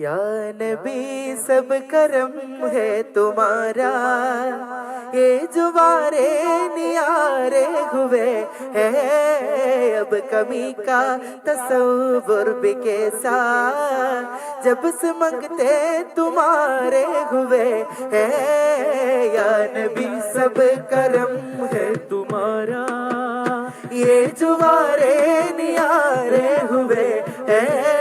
या नबी सब करम है तुम्हारा। ये जुवारे नियारे हुए है अब कमी का तस्वुर भी कैसा? जब से मंगते तुम्हारे हुए है या नबी सब करम है तुम्हारा। ये जुवारे नियारे हुए है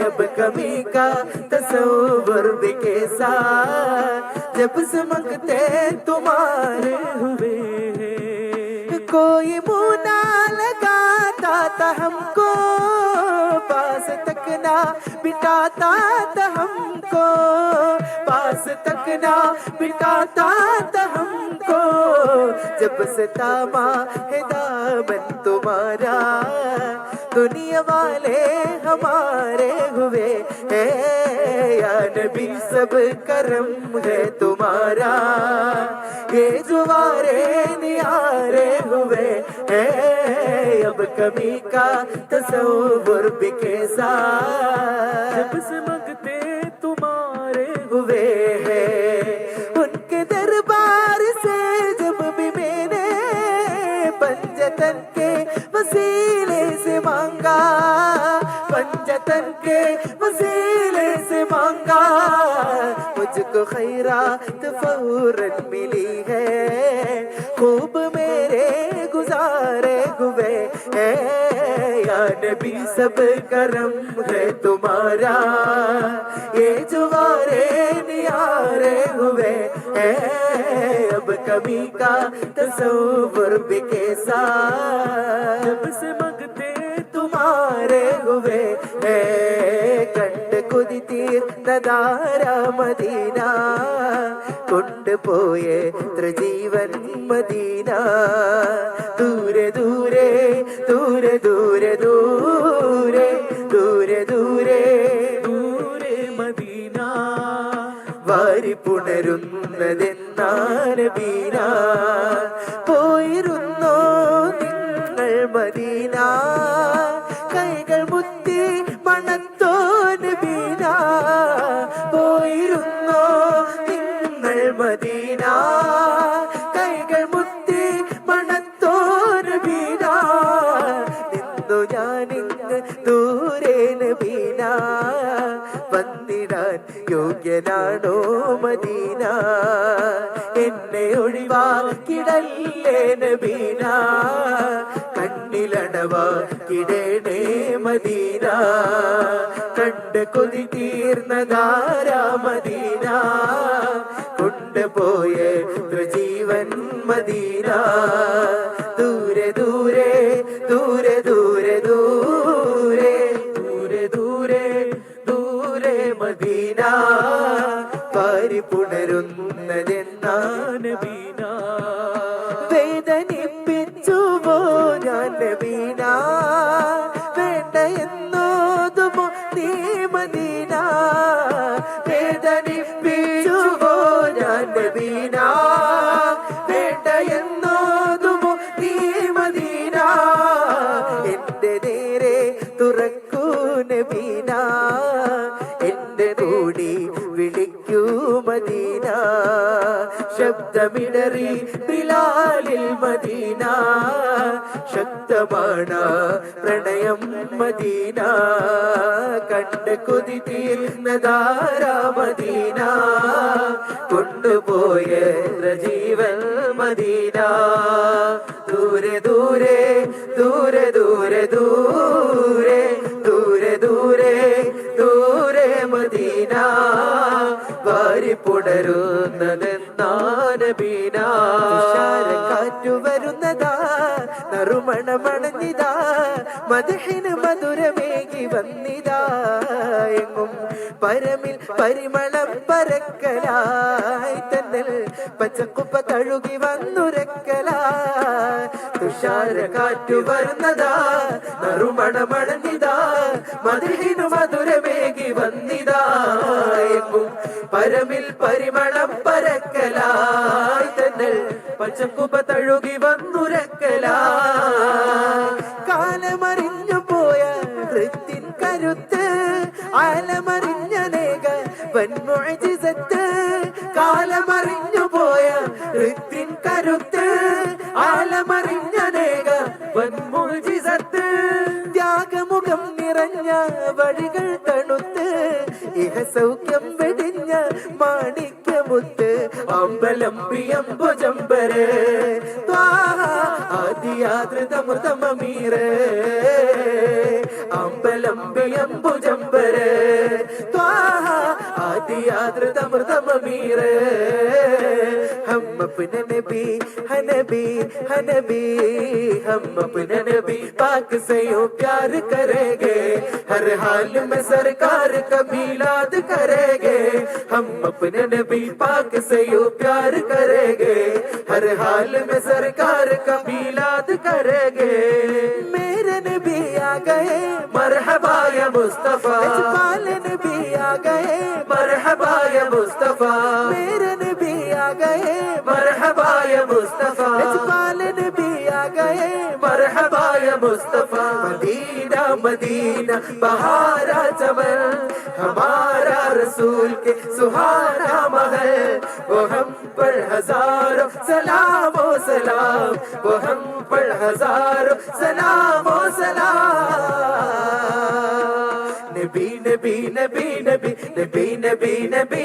अब कमी का तस्वर भी कैसा जब से मंगते तुम्हारे हुए कोई मुँह ना लगाता था हमको, पास तक ना बिठाता था हमको, पास तक ना बिठाता था हमको। जब से तामा है दामन तुम्हारा दुनिया वाले हमारे हुए है। या नबी, सब करम है तुम्हारा। ये जुवारे नियारे हुए है। अब कमी का तस्वुर भी कैसा जब से मांगा, पंजतन के वसीले से मांगा। मुझको खैरात फ़ौरन मिली है, खूब मेरे गुजारे हुए है। या नबी, सब करम है तुम्हारा। ये जुवारे नियारे हुए है, अब कमी का तस्वुर भी कैसा। जब से മാരകുവേ കണ്ട് കൊതി തീർന്നതാരാമദീന കൊണ്ടുപോയേ ത്രിജീവൻ മദീന. ദൂരെ ദൂരെ ദൂരെ ദൂരെ ദൂരെ ദൂരെ ദൂരെ ദൂരെ മദീന. വാരി പുണരുന്നതെന്നാണ് ബീന. വന്നിടാൻ യോഗ്യനാണോ മദീന? എന്നെ ഒഴിവാക്കിടല്ലേ നബീന? കണ്ണിലടവാക്കിടണേ മദീന? കണ്ട് കൊതി തീർന്നതാരാ മദീന? കൊണ്ടുപോയ ജീവൻ മദീന? പാരി പുണരുന്നതെന്നാണ് ബീന? വേദനിപ്പിച്ചുവോ ഞാൻ വീണ വേണ്ട എന്നോതുമോ നീ മദീന? വേദനിപ്പിച്ചുവോ ഞാൻ നബീന ശബ്ദമിടറി ബിലാലിൽ മദീന. ശക്തമാണ് പ്രണയം മദീന. കണ്ട് കൊതി തീർന്നതാരാ മദീന. കൊണ്ടുപോയ ജീവൻ മദീന. ദൂരെ ദൂരെ ദൂരെ ദൂരെ ദൂരെ ദൂരെ ദൂരെ ദൂരെ മദീന. വാരി പുണരുന്നതെന്നാണ് ബീന കാറ്റു വരുന്നതാ നറുമണമണഞ്ഞിതാ മധുഹിന് മധുരമേകി വന്നിതാ. എങ്ങും പരമിൽ പരിമളം പരക്കലായി തന്നൽ പച്ചക്കുപ്പ തഴുകി വന്നുരക്കലാ തുഷാര കാറ്റു വരുന്നതാ നറുമണമണഞ്ഞിതാ മധുഹിനു മധുരമേകി വന്നിതാ. എങ്ങും പരമിൽ പരിമളം പരക്കലായി തന്നൽ പച്ചക്കുപ്പ തഴുകി വന്നുരക്കലാ കാലമറിഞ്ഞു പോയ ഹൃത്തിൻ കരുത്ത് ആലമറിഞ്ഞ വൻമുഴജിസത്ത് കാലമറിഞ്ഞു പോയ ഋത്തിൻ കരുത്ത് ആലമറിഞ്ഞനേക വൻമുഴജിസത്ത് ത്യാഗമുഖം നിറഞ്ഞ വഴികൾ തണുത്ത് ഇഹ സൗഖ്യം വെടിഞ്ഞ മുത്ത് അമ്പലം പ്രിയംബുജമ്പര് ആദിയാതൃതമൃതമീര് അമ്പലം പ്രിയംബുജമ്പര് मीरे हम अपने नबी हनबी हनबी हम अपने नबी पाक से यो प्यार करेंगे। हर हाल में सरकार कभी लाद करेंगे। हम अपने नबी पाक से यो प्यार करेंगे। हर हाल में सरकार कभी लाद करेंगे। मेरे नबी आ गए, मरहबा या मुस्तफ़ा। मुस्तफ़ा। मेरे नबी आ गए मरहबा या मुस्तफ़ा। नबी आ गए। मरहबा या मुस्तफ़ा। मदीना मदीना बहारा चमन हमारा रसूल के सुहाना महल। वो हम पर हज़ारों सलाम ओ सलाम। वो हम पर हज़ारों सलाम ओ सलाम। नबी नबी नबी नबी नबी नबी नबी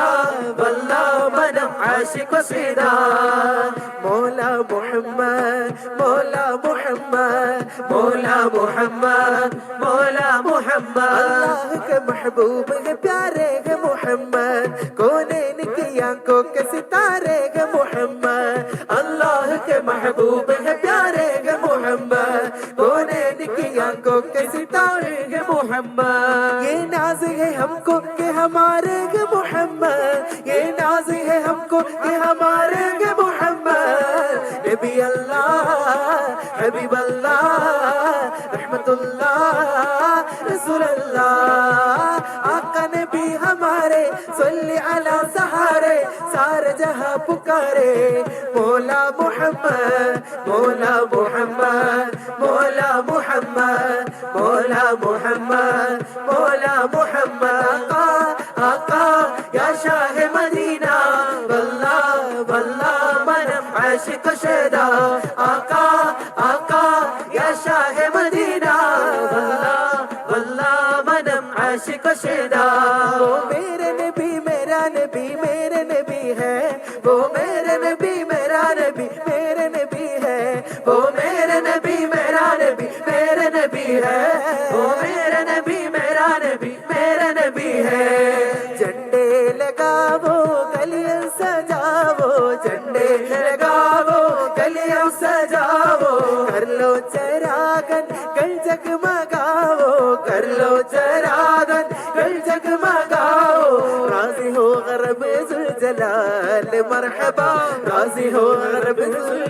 मनम आशिक सदा मौला मोहम्मद मौला मोहम्मद मौला मोहम्मद मौला मोहम्मद अल्लाह के महबूब है प्यारे है मोहम्मद कोने की आंखों के सितारे है मोहम्मद अल्लाह के महबूब है की आंखों के सितारे है मोहम्मद ये नाज है हमको के हमारे है मोहम्मद ये नाज है हमको के हमारे है मोहम्मद नबी अल्लाह हबीब अल्लाह रहमतुल्लाह रसूल अल्लाह आका नबी हमारे सल्ली अला सहारे सारे जहां पुकारे मौला मोहम्मद मौला मोहम्मद मौला मोहम्मद मौला मोहम्मद मौला मोहम्मद आका आका या शाह मदीना वल्ला वल्ला मनम आशिक शदा आका आका या शाह मदीना वल्ला वल्ला मनम आशिक शदा है। झंडे लगावो गलियाँ सजावो झंडे लगावो गलियाँ सजावो कर लो चरागन कल जगमगावो कर लो चरागन कल जगमगाओ। राज़ी हो गरब जुल जलाल मरहबा। राज़ी हो गरब जुल